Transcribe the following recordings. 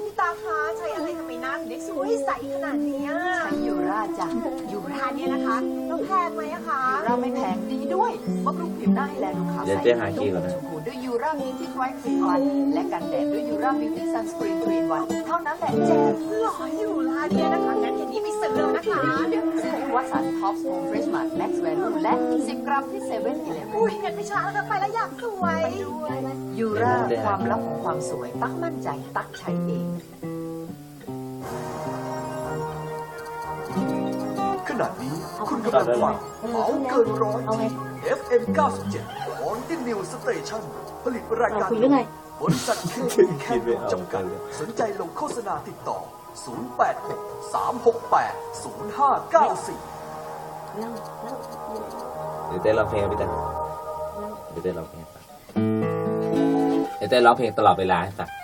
พี่ตาค สวยใสขนาดเนี้ยใช้ยูราจ้ะอยู่ร้านเนี้ยนะคะแล้วแพงไหมอะคะยูราไม่แพงดีด้วยบำรุงผิวหน้าให้แลดูขาวเดี๋ยวใสเจ๊หาคีย์ก่อนนะ ชมพูด้วยยูราบิวตี้ไวท์ครีมวันและกันแดดด้วยยูราบิวตี้ซันสกรีนทรีนวันเท่านั้นแหละแจกหล่ออยู่ร้านเนี้ยนะคะงั้นเห็นนี้ไปซื้อเลยนะคะซื้อที่วัดสันท็อปส์โฮมเฟรชมาร์ทแม็กซ์แวลูและ 10 กรัมที่เซเว่นอีเลฟอุ้ยงั้นไม่ช้าแล้วค่ะไปแล้วอยากสวย ยูราความลับของความสวยตักมั่นใจตักใช้เอง ขณะนี้คุณกำลังฟังเมาเกินร้อยเอาไง FM 97 On the New Station ผลิตรายเราการคุยเรื่องไงบริษัทเคมีแคคิดไม่มออกจำกัด สนใจลงโฆษณาติดต่อ 086 368 0594นั่งนั่งเดี๋ยวเต้นร้องเพลงให้พี่เต้นเดี๋ยวเต้นร้องเพลงให้ฟังเดี๋ยวเต้นร้องเพลงตลอดเวลาให้ฟังเมา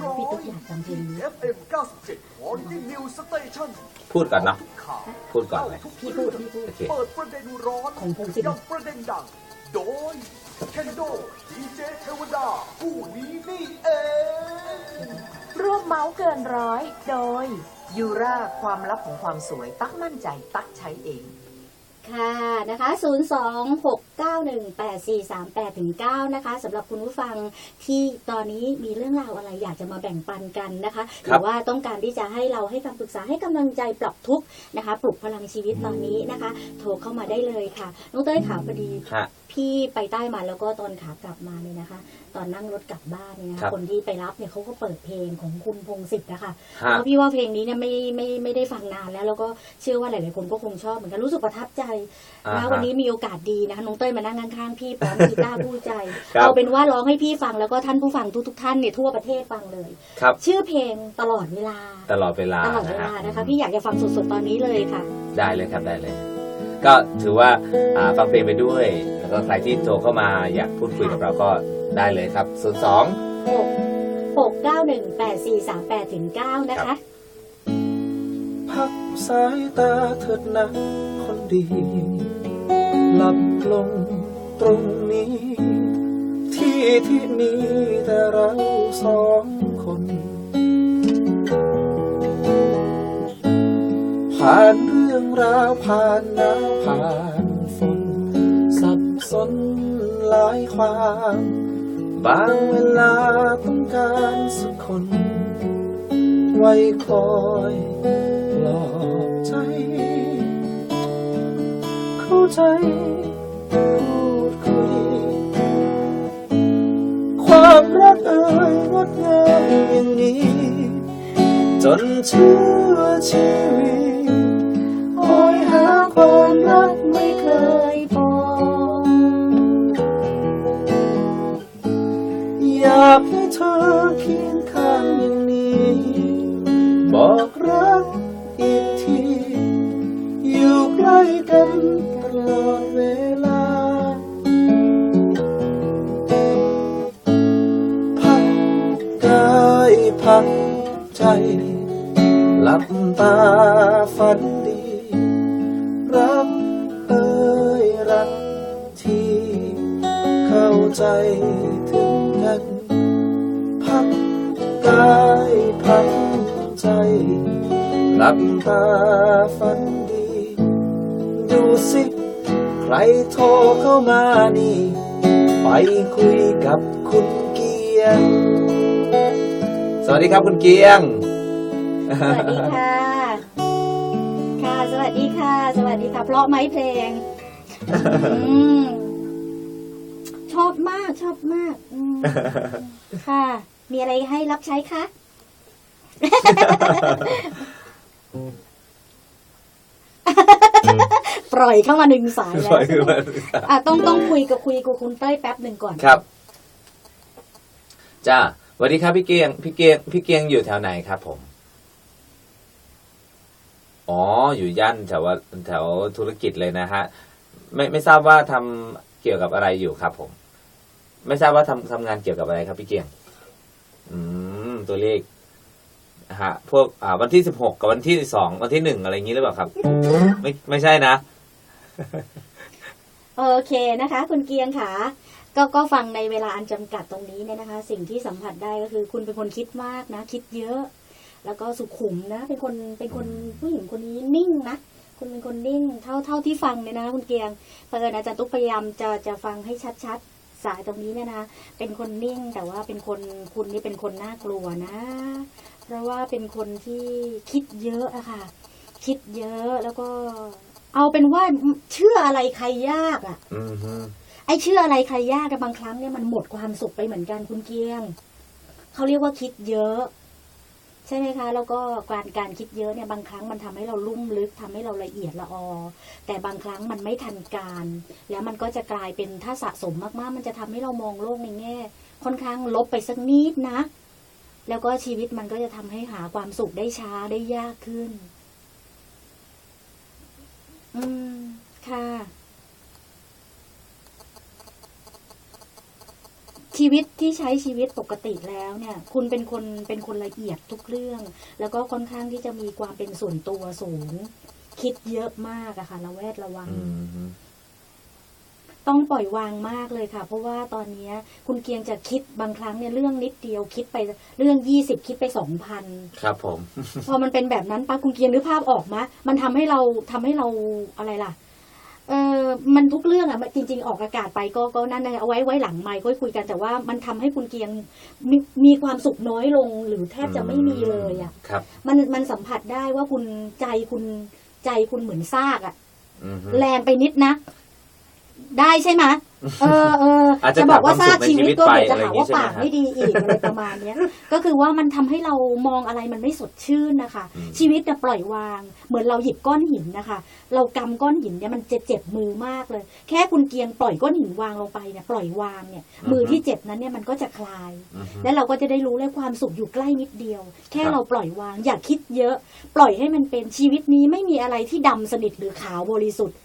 เกินร้อพี่ยตุ๊กอยากฟังเพลงนี้ FM 97 On the New Station พูดก่อนเนาะ ข่าวพูดก่อนเลย ทุกพี่พูดเรื่องพี่พูด โอเค เปิดประเด็นร้อนของพงศิษฐ์กับประเด็นดัง โดยเคนโดดีเจเทวดาผู้นี้นี่เองร่วมเมาส์เกินร้อย โดย ยูราความลับของความสวย ตักมั่นใจตักใช้เอง ค่ะนะคะ 0 2 6 9 1 8 4 3 8ถึง9นะคะสำหรับคุณผู้ฟังที่ตอนนี้มีเรื่องราวอะไรอยากจะมาแบ่งปันกันนะคะหรือว่าต้องการที่จะให้เราให้คำปรึกษาให้กำลังใจปรับทุกข์นะคะปลุกพลังชีวิตตอนนี้นะคะ โทรเข้ามาได้เลยค่ะน้องเต้ยถามพอดีฮะพี่ไปใต้มาแล้วก็ตอนขากลับมาเนี่ยนะคะ ตอนนั่งรถกลับบ้านเนี่ยนะครัคะบคนที่ไปรับเนี่ยเขาก็เปิดเพลงของคุณพงศิษฐ์นะคะฮะแล้วพี่ว่าเพลงนี้เนี่ยไม่ไม่ไม่ได้ฟังนานแล้วแล้วก็เชื่อว่าหลาย ๆ คนก็คงชอบเหมือนกันรู้สึกประทับใจอ่านะฮะวันนี้มีโอกาสดีนะคะน้องเต้ยมานั่งข้างๆพี่พร้อมกีตาร์ผู้ใจ ครับเอาเป็นว่าร้องให้พี่ฟังแล้วก็ท่านผู้ฟังทุกๆท่านเนี่ยทั่วประเทศฟังเลย ครับ ชื่อเพลงตลอดเวลา ตลอดเวลาตลอดเวนะฮะลานะคะพี่อยากจะฟังสดๆตอนนี้เลยค่ะ ได้เลยครับได้เลย ก็ถือว่าอ่าฟังเพลงไปด้วย แล้วก็ใครที่โทรเข้ามาอยากพูดคุยกับเราก็ได้เลยครับ 02หกหกเก้าหนึ่งแปดสี่สามแปดถึงเก้านะครัคะ บ พักสายตาเถิดนะคนดี หลับลงตรงนี้ ที่ที่มีแต่เราสองคน ผ่านเรื่องราวผ่านหนาวผ่านฝน สับสนหลายความ บางเวลาต้องการสักคน ไว้คอย ใจพูดคุย ความรักเอ่ยงดงามอย่างนี้ จนเชื่อชีวิต ใจ หลับตาฝันดี รักเอ่ยรักที่เข้าใจถึงกัน พักกายพักใจ หลับตาฝันดี ดูสิ ใครโทรเข้ามานี่ ไปคุยกับคุณเกียง สวัสดีครับคุณเกียง สวัสดีค่ะ ค่ะ สวัสดีค่ะ สวัสดีค่ะ เพราะไหมเพลงอืมชอบมาก ชอบมากอืมค่ะ มีอะไรให้รับใช้คะ ปล่อยเข้ามาหนึ่งสายแล้วปล่อยเข้ามาอะต้องต้องคุยกับคุยกับคุณเต้ยแป๊บหนึ่งก่อน ครับ จ้าส วัสดีครับพี่เกียงพี่เกียงพี่เกียงอยู่แถวไหนครับ ผม อ๋อ อยู่ย่านแถวแถวธุรกิจเลยนะฮะ ไม่ไม่ทราบว่าทำเกี่ยวกับอะไรอยู่ครับ ผม ไม่ทราบว่าทำทำงานเกี่ยวกับอะไรครับ พี่เกียง อืม ตัวเลขฮะ พวกอ่าวันที่สิบหกกับวันที่สองวันที่หนึ่งอะไรอย่างนี้หรือเปล่าครับ ไม่ไม่ใช่นะ โอเคนะคะ คุณเกียงค่ะ ก็ก็ฟังในเวลาอันจำกัดตรงนี้เนี่ยนะคะ สิ่งที่สัมผัสได้ก็คือ คุณเป็นคนคิดมากนะ คิดเยอะ แล้วก็สุขุมนะ เป็นคนเป็นคนผู้หญิงคนนี้นิ่งนะคุณเป็นคนนิ่งเท่าเท่าที่ฟังเนี่ยนะ คุณเกียงเพื่อนอาจารย์ตุ๊กพยายามจะจะฟังให้ชัดๆสายตรงนี้เนี่ยนะเป็นคนนิ่งแต่ว่าเป็นคนคุณนี่เป็นคนน่ากลัวนะ เพราะว่าเป็นคนที่คิดเยอะอะค่ะ คิดเยอะแล้วก็ เอาเป็นว่าเชื่ออะไรใครยากอะอืมฮึไอ้เชื่ออะไรใครยากแต่บางครั้งเนี่ยมันหมดความสุขไปเหมือนกันคุณเกียงเขาเรียกว่าคิดเยอะใช่ไหมคะแล้วก็การการคิดเยอะเนี่ยบางครั้งมันทำให้เราลุ่มลึกทำให้เราละเอียดละออ แต่บางครั้งมันไม่ทันการ แล้วมันก็จะกลายเป็นถ้าสะสมมากๆ มันจะทำให้เรามองโลกในแง่ ค่อนข้างลบไปสักนิดนะ แล้วก็ชีวิตมันก็จะทำให้หาความสุขได้ช้าได้ยากขึ้น อืม ค่ะ ชีวิตที่ใช้ชีวิตปกติแล้วเนี่ย คุณเป็นคนเป็นคนละเอียดทุกเรื่อง แล้วก็ค่อนข้างที่จะมีความเป็นส่วนตัวสูง คิดเยอะมากอะค่ะระแวดระวังอืมฮึต้องปล่อยวางมากเลยค่ะ เพราะว่าตอนเนี้ยคุณเกียงจะคิดบางครั้งเนี่ยเรื่องนิดเดียวคิดไปเรื่องยี่สิบคิดไปสองพันครับ ผม พอมันเป็นแบบนั้นป้าคุณเกียงนึกภาพออกมะมันทำให้เราทำให้เราอะไรล่ะเออมันทุกเรื่องอะจริง ๆ ออกอากาศไปก็ก็นั่นนะเอาไว้ไว้หลังไมค์ก็คุยกันแต่ว่ามันทำให้คุณเกียงมีมีความสุขน้อยลงหรือแทบจะไม่มีเลยอะครับมันมันสัมผัสได้ว่าคุณใจคุณใจคุณเหมือนซากอะอืมฮึแรงไปนิดนะ ได้ใช่ไหม เออเอออาจจะจะบอกว่าขาดซาความสุขในกชีวิตก็ชีวิตไปเดี๋ยวจะหาว่าอะไรอย่างงี้ใช่ไหมปากไม่ดีอีกอะไรประมาณเนี้ย ก็คือว่ามันทำให้เรามองอะไรมันไม่สดชื่นนะคะ อืม ชีวิตจะปล่อยวาง เหมือนเราหยิบก้อนหินนะคะ เรากำก้อนหินเนี่ยมันเจ็บเจ็บมือมากเลย แค่คุณเกียงปล่อยก้อนหินวางลงไปเนี่ยปล่อยวางเนี่ย มือที่เจ็บนั้นเนี่ยมันก็จะคลาย อืมฮึ แล้วเราก็จะได้รู้เลยความสุขอยู่ใกล้นิดเดียว แค่ครับ เราปล่อยวางอย่าคิดเยอะ ปล่อยให้มันเป็นชีวิตนี้ไม่มีอะไรที่ดำสนิทหรือขาวบริสุทธิ์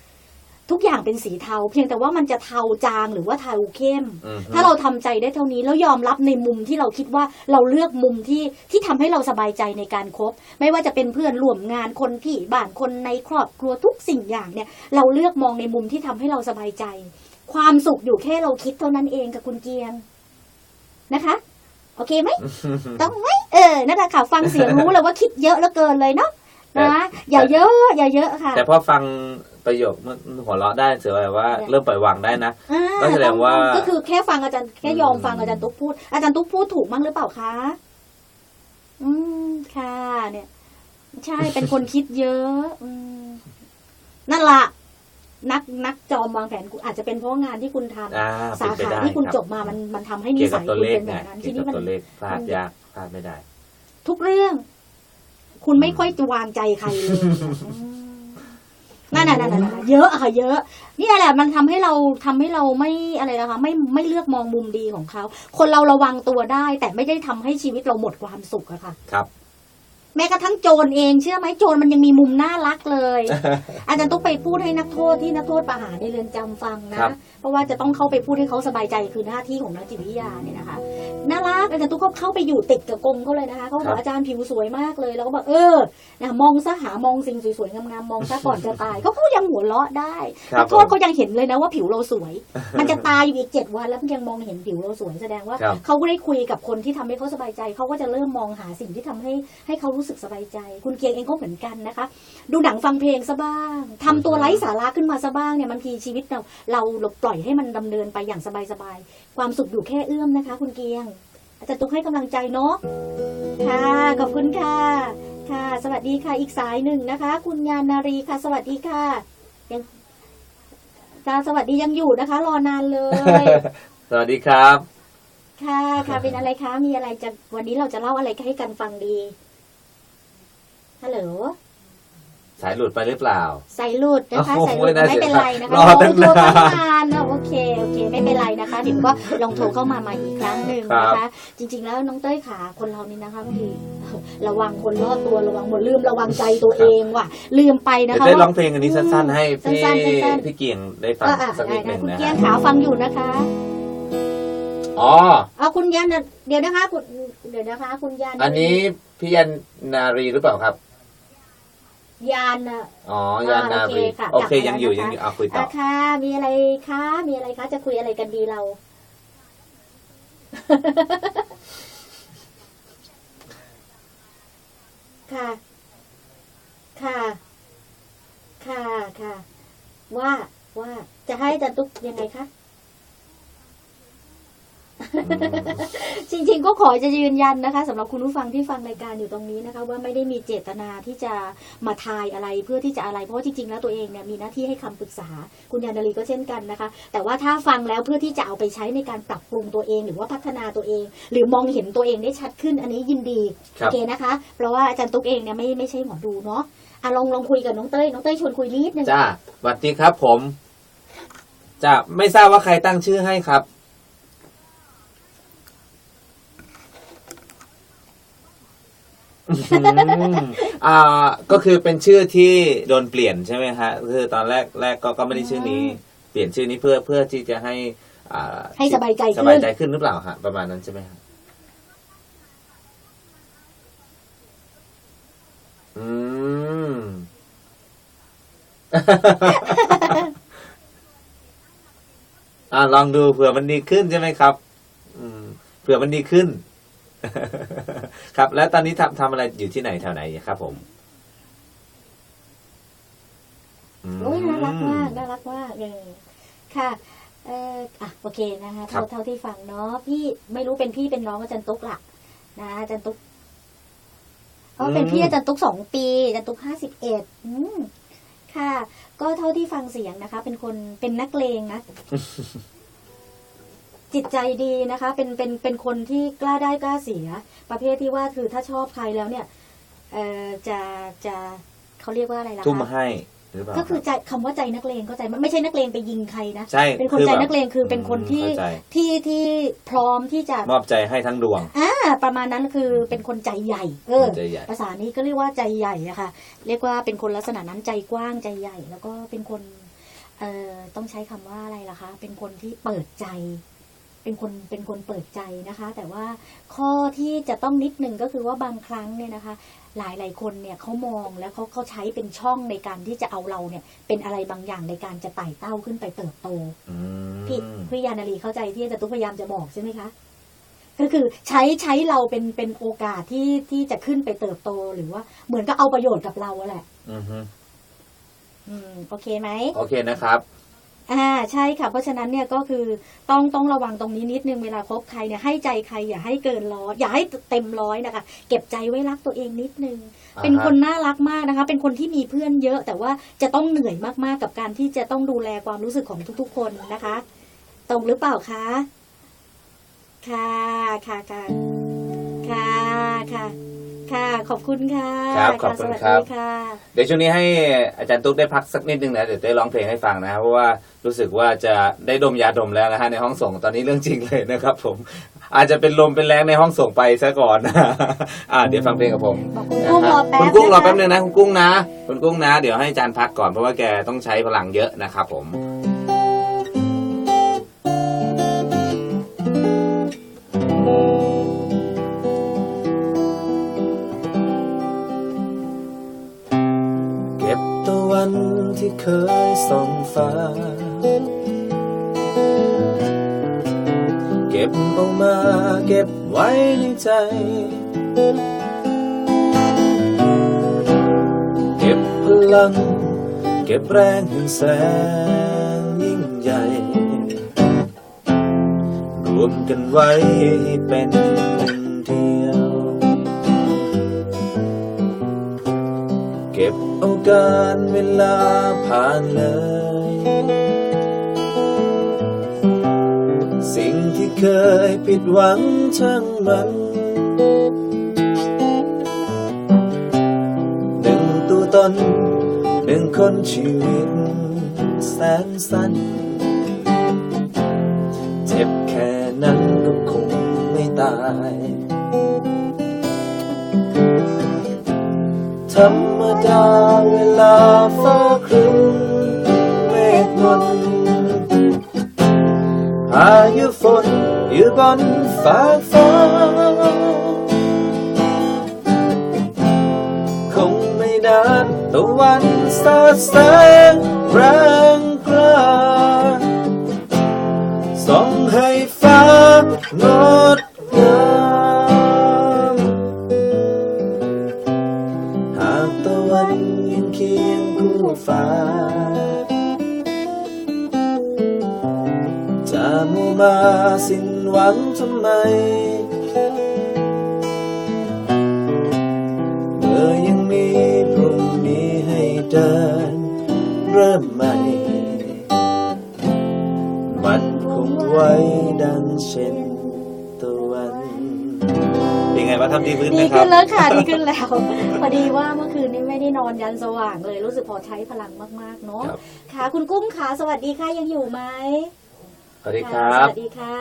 ทุกอย่างเป็นสีเทา เพียงแต่ว่ามันจะเทาจางหรือว่าเทาเข้มอืมฮึถ้าเราทำใจได้เท่านี้แล้วยอมรับในมุมที่เราคิดว่าเราเลือกมุมที่ที่ทำให้เราสบายใจในการคบไม่ว่าจะเป็นเพื่อนร่วมงานคนที่บ้านคนในครอบครัวทุกสิ่งอย่างเนี่ย เราเลือกมองในมุมที่ทำให้เราสบายใจ ความสุขอยู่แค่เราคิดเท่านั้นเองกับคุณเกียงนะคะ โอเคไหมต้องไหมเออนั่นแหละค่ะฟังเสียงรู้เลยว่าคิดเยอะแล้วเกินเลยเนาะ นะอย่าเยอะอย่าเยอะค่ะ แต่พอฟังประโยคเมื่อหัวเราะได้เสือแบบว่า เริ่มปล่อยวางได้นะอ่าก็แสดงว่าก็คือแค่ฟังอาจารย์แค่ยอมอืมฟังอาจารย์ตุ๊กพูด อาจารย์ตุ๊กพูดถูกมั้งหรือเปล่าคะอืมค่ะ เนี่ย ใช่เป็นคนคิดเยอะ อืมนั่นละนักนักจอมวางแผนอาจจะเป็นเพราะงานที่คุณทำอ่าสาเป็นไปขาได้ที่คุณรับจบมามันมันทำให้นิเกี่ยวกัสับยตัวคุณเลขเป็นแบไงบนั้นเกี่ทียวกับนี้มันตัวเลขพลาดมันยากพลาดไม่ได้ ทุกเรื่อง คุณไม่ค่อยจะวางใจใครเลยนั่นน่ะนั่นน่ะเยอะอะค่ะ เยอะ นี่แหละ มันทำให้เราทำให้เราไม่อะไรนะคะ ไม่ไม่เลือกมองมุมดีของเขา คนเราระวังตัวได้ แต่ไม่ได้ทำให้ชีวิตเราหมดความสุขอะค่ะ ครับ แม้กระทั่งโจรเองเชื่อไหมโจรมันยังมีมุมน่ารักเลย อาจารย์ต้องไปพูดให้นักโทษที่นักโทษประหารในเรือนจำฟังนะครับเพราะว่าจะต้องเข้าไปพูดให้เขาสบายใจคือหน้าที่ของนักจิตวิทยาเนี่ยนะคะน่ารักอาจารย์ตุ๊กก็เข้าไปอยู่ติดกับกรมเขาเลยนะคะเขาบอกอาจารย์ผิวสวยมากเลยแล้วก็บอกเออนะมองซะหามองสิ่งสวยๆงามๆมองซะก่อนจะตายเขาพูดยังหัวเราะได้ครับนักโทษผมเขายังเห็นเลยนะว่าผิวเราสวย มันจะตายอยู่อีกเจ็ดวันแล้วมันยังมองเห็นผิวเราสวยแสดงว่าครับเขาก็ได้คุยกับคนที่ทำให้เขาสบายใจเขาก็จะเริ่มมองหาสิ่งที่ทำให้ให้เขารู้สึกสบายใจ คุณเกียงเองก็เหมือนกันนะคะ ดูหนังฟังเพลงซะบ้างทำตัวไร้สาระขึ้นมาซะบ้างเนี่ยบางทีชีวิตเรา เราเราปล่อยให้มันดำเนินไปอย่างสบายๆความสุขอยู่แค่เอื้อมนะคะ คุณเกียง อาจารย์ตุ๊กให้กำลังใจเนาะค่ะ ขอบคุณค่ะ ค่ะ สวัสดีค่ะ อีกสายหนึ่งนะคะ คุณยานารีค่ะ สวัสดีค่ะยังค่ะสวัสดียังอยู่นะคะ รอนานเลย สวัสดีครับ ค่ะค่ะเป็นอะไรคะ มีอะไรจะวันนี้เราจะเล่าอะไรให้กันฟังดี ฮัลโหลสายหลุดไปหรือเปล่าใส่หลุดนะคะโอ้โหใส่หลุดน่าไม่เสียเป็นไรนะคะรอตั้งโทรนานตั้งนานนะโอเคโอเค ไม่เป็นไรนะคะเดี๋ยวก็ลองโทรเข้ามาใหม่อีกครั้งหนึ่งนะครัคะบจริง ๆ แล้วน้องเต้ยขาคนเรานี่นะคะบางทีระวังคนรอบตัวระวังหมดลืมระวังใจตัวเองว่ะ ลืมไปนะเดี๋ยวคะได้ร้องเพลงอันนี้สั้นๆ ให้พี่สั้นๆสั้นๆพี่เกียงได้ฟังก็อะสักได้นิดหนะนึ่งคุณนะเกียฮะงขาฟังอยู่นะคะอ๋อเอาคุณยันน่ะเดี๋ยวนะคะคุณเดี๋ยวนะคะ คุณยันอันนี้พี่ยันนารีหรือเปล่าครับ ยานน่ะ อ๋อยานนารีอ่าโอโอเคเคค่ะยังอยู่กลับมาแล้วนะคะยังอยู่เอาคุยต่อะอค่ะ มีอะไรคะ มีอะไรคะ จะคุยอะไรกันดีเรา ค่ะ ค่ะ ค่ะ ค่ะ ว่า ว่า จะให้อาจันตุ๊กยังไงคะ จริงๆก็ขอจะยืนยันนะคะสำหรับคุณผู้ฟังที่ฟังรายการอยู่ตรงนี้นะคะ ว่าไม่ได้มีเจตนาที่จะมาทายอะไรเพื่อที่จะอะไร เพราะว่าจริงๆ แล้วตัวเองเนี่ยมีหน้าที่ให้คำปรึกษาคุณยานารีก็เช่นกันนะคะ แต่ว่าถ้าฟังแล้วเพื่อที่จะเอาไปใช้ในการปรับปรุงตัวเอง หรือว่าพัฒนาตัวเอง หรือมองเห็นตัวเองได้ชัดขึ้นอันนี้ยินดีครัโอบเคนะคะเพราะว่าอาจารย์ตุ๊กเองเนี่ยไม่ไม่ใช่หมอดูเนาะอะลองลองคุยกับน้องเต้ยน้องเต้ยชวนคุยนิดนึงจ้าสวัสดีครับผมจ้าไม่ทราบว่าใครตั้งชื่อให้ครับ อืมอ่าก็คือเป็นชื่อที่โดนเปลี่ยนใช่ไหมฮะคือตอนแรกแรกก็ก็ไม่ได้ชื่อนี้ เปลี่ยนชื่อนี้เพื่อเพื่อที่จะให้อ่าให้สบายใจสขึ้บายนใจขึ้นหรือเปล่าฮะประมาณนั้นใช่ไหมฮะอืม อ่าลองดูเผื่อมันดีขึ้นใช่ไหมครับ อืมเผื่อมันดีขึ้น ครับ แล้วตอนนี้ทำทำอะไรอยู่ที่ไหนแถวไหนครับผมมโอ้ยน่ารักมากน่ารักมากเลยค่ะเอออะโอเคนะคะครัเท่าบเท่าที่ฟังเนาะพี่ไม่รู้เป็นพี่เป็นน้องอาจารย์ตุ๊กล่ะนะอาจารย์ตุ๊กอ๋อเป็นพี่อาจารย์ตุ๊กสองปีอาจารย์ตุ๊กห้าสิบเอ็ดอืมค่ะ ก็เท่าที่ฟังเสียงนะคะ เป็นคนเป็นนักเลงนะ จิตใจดีนะคะ เป็นเป็นเป็นคนที่กล้าได้กล้าเสีย ประเภทที่ว่าคือถ้าชอบใครแล้วเนี่ยเออจะจะเขาเรียกว่าอะไรล่ะคะ ทุ่มให้หรือเปล่าก็คือใจคำว่าใจนักเลงเข้าใจมันไม่ใช่นักเลงไปยิงใครนะ ใช่เป็นคนอใจแบบนักเลงคือเป็นคนที่เข้าใจที่ที่พร้อมที่จะมอบใจให้ทั้งดวง อ่าประมาณนั้นคือเป็นคนใจใหญ่ เออใจใหญ่ ภาษานี้ก็เรียกว่าใจใหญ่อะค่ะ เรียกว่าเป็นคนลักษณะนั้นใจกว้างใจใหญ่ แล้วก็เป็นคนเอ่อต้องใช้คำว่าอะไรล่ะคะ เป็นคนที่เปิดใจ เป็นคนเป็นคนเปิดใจนะคะ แต่ว่าข้อที่จะต้องนิดนึงก็คือว่าบางครั้งเนี่ยนะคะ หลายหลายๆคนเนี่ยเขามองแล้วเขาเขาใช้เป็นช่องในการที่จะเอาเราเนี่ย เป็นอะไรบางอย่างในการจะไต่เต้าขึ้นไปเติบโตอืมพี่พี่ยานารีเข้าใจที่อาจารย์ตุ๊กพยายามจะบอกใช่ไหมคะก็คือใช้ใช้เราเป็นเป็นโอกาสที่ที่จะขึ้นไปเติบโตหรือว่า เหมือนก็เอาประโยชน์กับเราอะแหละอือฮึอืมโอเคไหมโอเคนะครับ อ่าใช่ค่ะ เพราะฉะนั้นเนี่ยก็คือต้องต้องระวังตรงนี้นิดนึงเวลาคบใครเนี่ยให้ใจใครอย่าให้เกินร้อยอย่าให้เต็มร้อยนะคะ เก็บใจไว้รักตัวเองนิดนึง อ่าฮะ เป็นคนน่ารักมากนะคะ เป็นคนที่มีเพื่อนเยอะ แต่ว่าจะต้องเหนื่อยมากๆกับการที่จะต้องดูแลความรู้สึกของทุกๆ คนนะคะ ตรงหรือเปล่าคะค่ะค่ะค่ะค่ะค่ะ ค่ะขอบคุณค่ะครับขอบคุณะสวัสครับดีค่ะเดี๋ยวช่วงนี้ให้อาจารย์ตุ๊กได้พักสักนิดนึงนะเดี๋ยวได้ร้องเพลงให้ฟังนะครับเพราะว่ารู้สึกว่าจะได้ดมยาดมแล้วนะฮะในห้องส่งตอนนี้เรื่องจริงเลยนะครับผมอาจจะเป็นลมเป็นแรงในห้องส่งไปซะก่อนนะอ่าเดี๋ยวฟังเพลงกับผมบอกคุณกุ้งรอแป๊บคุณกุ้งรอแป๊บนะคะนึงนะคุณกุ้งนะคุณกุ้งนะ เดี๋ยวให้อาจารย์พักก่อนเพราะว่าแกต้องใช้พลังเยอะนะครับผม ที่เคยส่องฟ้า เก็บเอามาเก็บไว้ในใจ เก็บพลัง เก็บแรงแห่งแสนยิ่งใหญ่ รวมกันไว้เป็น กาการเวลาผ่านเลย สิ่งที่เคยผิดหวังช่างมัน หนึ่งตัวตนหนึ่งคนชีวิตแสนสั้น เจ็บแค่นั้นก็คงไม่ตาย ธรรมดาเวลาฟ้าครึ้มเมฆมนพายุฝนอยู่บนฟ้าฟ้า คงไม่นานตะวันสาดแสงแรงกล้าส่องให้ฟ้างด มัวมาสิ้นหวังทำไม เมื่อยังมีพรุ่งนี้ให้เดิน เริ่มใหม่ มันคงไว้ดังเช่นตะวัน เป็นไงบ้างครับดีขึ้นไหมดีครัขึ้บ นแล้วค่ะ ดีขึ้นแล้ว พอดีว่าเมื่อคืนนี้ไม่ได้นอนยันสว่างเลยรู้สึกพอใช้พลังมากๆเนาะครับ ค่ะ คุณกุ้งขาสวัสดีค่ะยังอยู่ไหมส วัสดีครับสวัสดีค่ะ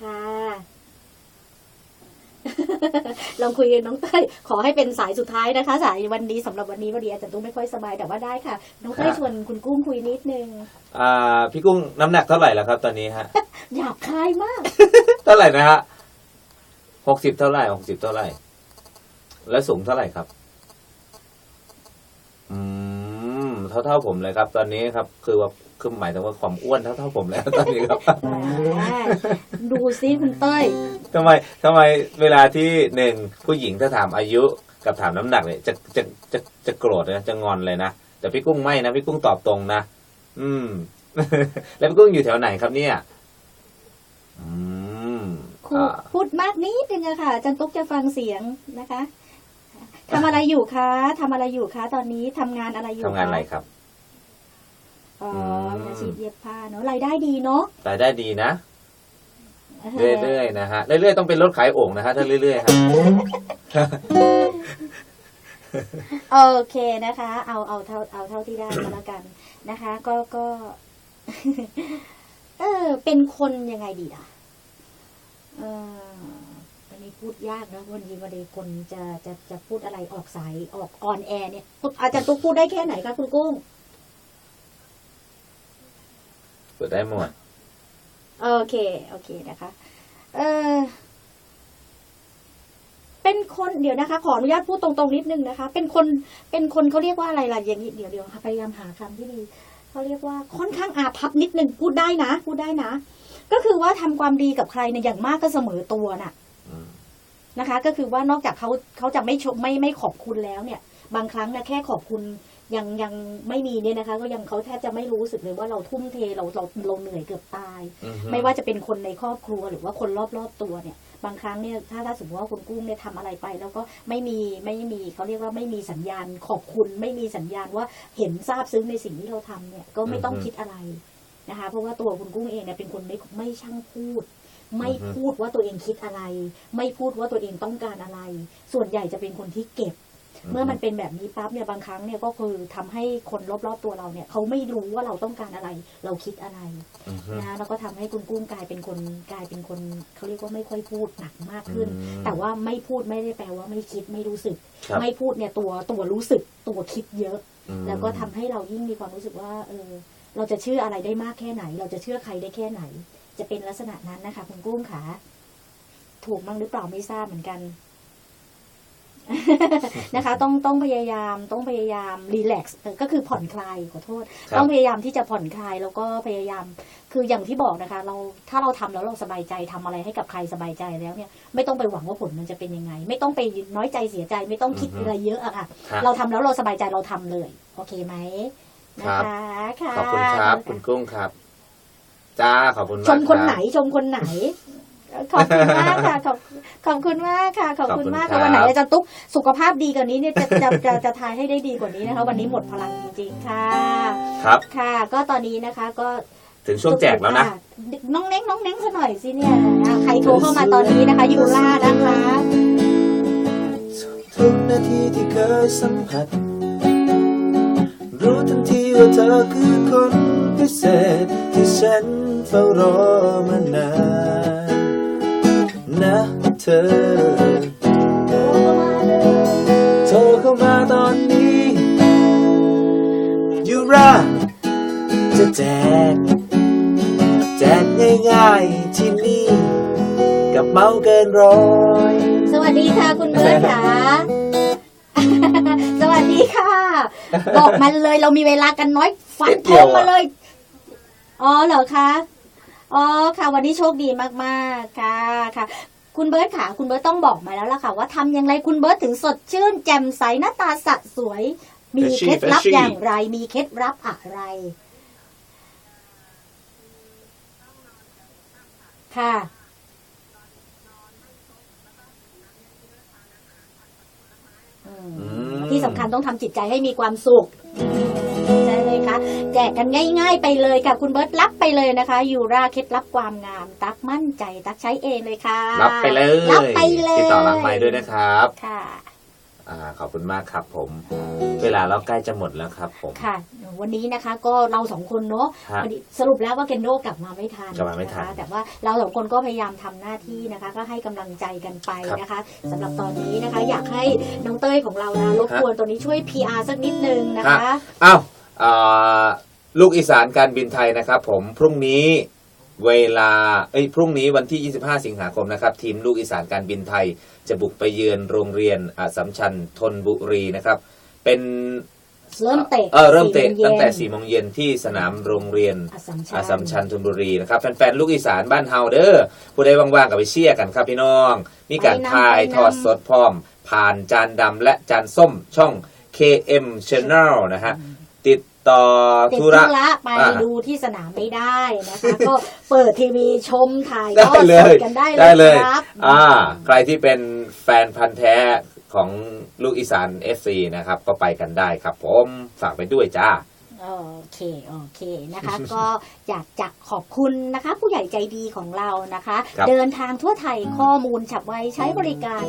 ค่ะ ลองคุยกับน้องเต้ยขอให้เป็นสายสุดท้ายนะคะ สายวันนี้สำหรับวันนี้พอดีอาจจะต้องไม่ค่อยสบายแต่ว่าได้ค่ะ น้องเต้ยครับ ชวนคุณกุ้งคุยนิดนึงอ่าพี่กุ้งน้ำหนักเท่าไหร่แล้วครับ ตอนนี้ฮะ หยาบคายมาก เท่าไหร่นะฮะหกสิบเท่าไหร่หกสิบเท่าไหร่ แล้วสูงเท่าไหร่ครับ อืมเท่าเท่าๆผมเลยครับ ตอนนี้ครับ คือว่า คือหมายถึงว่าความอ้วนเท่าเท่าๆผมแล้วตอนนี้ครับแหมดูซิคุณเต้ยทำไมทำไมเวลาที่หนึ่งผู้หญิงถ้าถามอายุกับถามน้ำหนักเนี่ยจะจะจะจะโกรธนะจะงอนเลยนะแต่พี่กุ้งไม่นะพี่กุ้งตอบตรงนะอืม แล้วพี่กุ้งอยู่แถวไหนครับเนี่ยอืมครูอ่าพูดมากนิดนึงอะค่ะอาจันตุ๊กจะฟังเสียงนะคะทำอะไรอยู่คะทำอะไรอยู่คะ ตอนนี้ทำงานอะไรอยู่ทำงานอะไรครับ อ๋อมอาชีพเย็บผ้าเนาะรายได้ดีเนาะรายได้ดีนะ เรื่อยๆนะฮะ เรื่อยๆต้องเป็นรถขายโอ่งนะฮะถ้าเรื่อยๆครับโอเคนะคะ เอาเอาเท่าเอาเท่าที่ได้ก็แล้วกันนะคะ ก็ก็ เออ เป็นคนยังไงดีอะ เอออันนี้พูดยากนะวันนี้วันนี้คนจะจะจะพูดอะไรออกสายออกออนแอร์เนี่ยอาจารย์ตุ๊กพูดได้แค่ไหนคะคุณกุ้ง เปิดได้หมด โอเค โอเคนะคะ เออเป็นคนเดี๋ยวนะคะ ขออนุญาตพูดตรงๆนิดนึงนะคะ เป็นคนเป็นคนเขาเรียกว่าอะไรล่ะอย่างนี้เดี๋ยวเดี๋ยวพยายามหาคำที่ดีเขาเรียกว่าค่อนข้างอาภัพนิดนึงพูดได้นะ พูดได้นะ ก็คือว่าทำความดีกับใครเนี่ยอย่างมากก็เสมอตัวน่ะอืมนะคะ ก็คือว่านอกจากเขาเขาจะไม่ชมไม่ไม่ขอบคุณแล้วเนี่ย บางครั้งนะแค่ขอบคุณ ยังยังไม่มีเนี่ยนะคะ ก็ยังเขาแทบจะไม่รู้สึกเลยว่าเราทุ่มเทเราเราเราเหนื่อยเกือบตายอือฮึไม่ว่าจะเป็นคนในครอบครัวหรือว่าคนรอบๆตัวเนี่ย บางครั้งเนี่ยถ้าถ้าสมมติว่าคุณกุ้งเนี่ยทำอะไรไป แล้วก็ไม่มีไม่มีเขาเรียกว่าไม่มีสัญญาณขอบคุณ ไม่มีสัญญาณว่าเห็นทราบซึ้งในสิ่งที่เราทำเนี่ยก็ไม่ต้องคิดอะไรนะคะ เพราะว่าตัวคุณกุ้งเองเนี่ยเป็นคนไม่ไม่ช่างพูดไม่พูดว่าตัวเองคิดอะไร ไม่พูดว่าตัวเองต้องการอะไร ส่วนใหญ่จะเป็นคนที่เก็บ เมื่อมันเป็นแบบนี้ปั๊บเนี่ยบางครั้งเนี่ยก็คือทำให้คนรอบๆตัวเราเนี่ยเขาไม่รู้ว่าเราต้องการอะไร เราคิดอะไรอือฮึนะแล้วก็ทำให้คุณกุ้งกลายเป็นคนกลายเป็นคนเขาเรียกว่าไม่ค่อยพูดหนักมากขึ้นอืมแต่ว่าไม่พูดไม่ได้แปลว่าไม่คิดไม่รู้สึกครับไม่พูดเนี่ยตัวตัวรู้สึกตัวคิดเยอะอืมแล้วก็ทำให้เรายิ่งมีความรู้สึกว่าเออเราจะเชื่ออะไรได้มากแค่ไหน เราจะเชื่อใครได้แค่ไหน จะเป็นลักษณะนั้นนะคะ คุณกุ้งขาถูกมั้งหรือเปล่าไม่ทราบเหมือนกัน นะคะ ต้องต้องพยายามต้องพยายามรีแลกซ์ก็คือผ่อนคลายขอโทษ ครับ ต้องพยายามที่จะผ่อนคลายแล้วก็พยายาม คืออย่างที่บอกนะคะ เราถ้าเราทำแล้วเราสบายใจทำอะไรให้กับใครสบายใจแล้วเนี่ย ไม่ต้องไปหวังว่าผลมันจะเป็นยังไง ไม่ต้องไปน้อยใจเสียใจ ไม่ต้องคิดอือฮึ อะไรเยอะอะค่ะ ครับ เราทำแล้วเราสบายใจเราทำเลย โอเคไหมนะคะค่ะขอบคุณครับ คุณกุ้งครับ จ้าขอบคุณมากชมคนไหนรับชมคนไหน ขอบคุณมากค่ะขอบขอบคุณมากค่ะ ขอบคุณมากขอบคุณครับค่ะวันไหนอาจารย์ตุ๊กสุขภาพดีกว่านี้เนี่ยจะจะจะจะทายให้ได้ดีกว่านี้นะคะ วันนี้หมดพลังจริงๆค่ะครับค่ะ ก็ตอนนี้นะคะก็ถึงช่วงแจกแล้วนะ น้องเน้งน้องเน้งซะหน่อยสิเนี่ยอะใครโทรเข้ามาตอนนี้นะคะยูล่านะคะทุกนาทีที่เคยสัมผัส รู้ทันทีว่าเธอคือคนพิเศษที่ฉันเฝ้ารอมานานนะ เธอ โทรเข้ามาตอนนี้ยูราจะแจก แจกง่ายๆที่นี่ กับเมาเกินร้อย สวัสดีค่ะคุณเบิร์ตค่ะสวัสดีค่ะ บอกมันเลยเรามีเวลากันน้อยฟันนิดโทเดีรยวอะมาเลย อ๋อเหรอคะ อ๋อค่ะ วันนี้โชคดีมาก ๆ ค่ะค่ะ คุณเบิร์ตค่ะ คุณเบิร์ตต้องบอกมาแล้วล่ะค่ะ ว่าทำอย่างไรคุณเบิร์ตถึงสดชื่น แจ่มใสหน้าตาสะสวย มีเฟชชี่เคล็ดลับเฟชชี่อย่างไร มีเคล็ดลับอะไร ค่ะอืมอืมที่สำคัญต้องทำจิตใจให้มีความสุข ใช่ไหมคะแจกกันง่าย ๆ ไปเลยค่ะคุณเบิร์ตรับไปเลยนะคะ ยูราเคล็ดลับความงาม ตักมั่นใจตักใช้เองเลยค่ะ รับไปเลยรับไปเลยติดต่อหลังไม้ด้วยนะครับค่ะอ่าขอบคุณมากครับผม เวลาเราใกล้จะหมดแล้วครับผมค่ะ วันนี้นะคะก็เราสองคนเนาะฮะวันนี้สรุปแล้วว่าเคนโดกลับมาไม่ทันกลับมาไม่ทันะคะแต่ว่าเราสองคนก็พยายามทำหน้าที่นะคะ ก็ให้กำลังใจกันไปนะคะสำหรับตอนนี้นะคะ อยากให้น้องเต้ยของเรานะรบกวนตัวนี้ช่วย PR สักนิดนึงนะคะอ้าวอ่า ลูกอีสานการบินไทยนะครับ ผมพรุ่งนี้เวลาเอ้ยพรุ่งนี้วันที่ 25 สิงหาคมนะครับ ทีมลูกอีสานการบินไทย จะบุกไปเยือนโรงเรียนอัสสัมชัญธนบุรีนะครับ เป็นเริ่มเตะเออเริ่มเตะสี่โย็นตั้งแต่4โมงเย็นที่สนามโรงเรียนอัสสัมชัญอาสัมชัญธนบุรีนะครับแฟนๆลูกอีสานบ้านเฮาเด้อผู้ใดว่างๆกับไปเชียร์กันครับพี่น้อง มีการไปนำถ่ายไปนำทอดสดพร้อม ผ่านจานดำและจานส้มช่อง KM Channel นะฮะ ติดต่อติดธุธุระระไปอ่า ดูที่สนามไม่ได้นะคะ ก็เปิดทีวีชมถ่ายได้ทอดเลสยดกันได้ได้เลเลยยครับ อ่า ใครที่เป็นแฟนพันธ์แท้ของลูกอีสาน FC นะครับ ก็ไปกันได้ครับผม ฝากไปด้วยจ้า โอเค โอเคนะคะ ก็อยากจะขอบคุณนะคะ ผู้ใหญ่ใจดีของเรานะคะ ครับ เดินทางทั่วไทยข้อมูลฉับไวใช้บริการ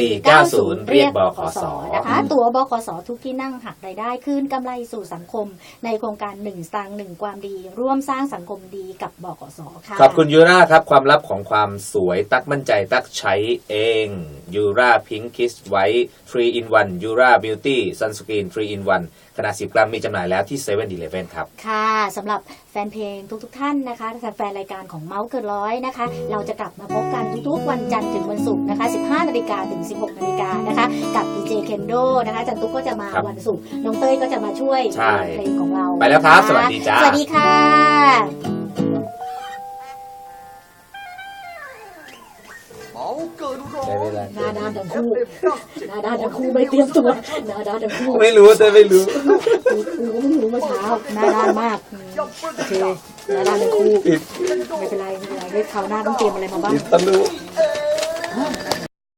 1490 เรียกบบขขสสนะคะ ตั๋วบขสทุกที่นั่งหักรายได้คืนกำไรสู่สังคม ในโครงการหนึ่งสตางค์หนึ่งความดี ร่วมสร้างสังคมดีกับบขสค่ะ ขอบคุณยูราครับ ความลับของความสวยตักมั่นใจตักใช้เองยูราพิงคิสไว้3 in 1ยูราบิวตี้ซันสกรีน3 in 1ขนาด 10 กรัมมีจำหน่ายแล้วที่7 e เ e ่ e อครับ ค่ะสำหรับแฟนเพลงทุกๆทท่านนะคะแฟนๆรายการของเมาส์เกินร้อยนะคะ เราจะกลับมาพบกันทุกๆวันจันทร์ถึงวันศุกร์นะคะ 15นาฬิกาถึง 16นาฬิกานะคะกับดีเจเคนโดนะคะอาจันตุ๊กก็จะมาครับวันศุกร์น้องเต้ยก็จะมาช่วยใช่ เพลงของเราไปแล้วครับนะะสวัสดีจ้า สวัสดีค่ะ เกินร้อได้ยเวลาหน้าด้านทั้งเอคู่ฟเอ็มเก้าสิบหน้าด้านทั้งคู่ไม่เตรียมตัวหน้าด้านทั้งคู่ไม่รู้แต่ไม่รู้กูกูก็เพิ่งรู้เมื่อเช้าหน้าด้านมากอืมยับประโอเคดับหน้าด้านทั้งคู่ติดไม่เป็นไรไม่เป็นไรเฮ้ยคราวหน้าต้องเตรียมอะไรมาบ้างติดตะลุเอ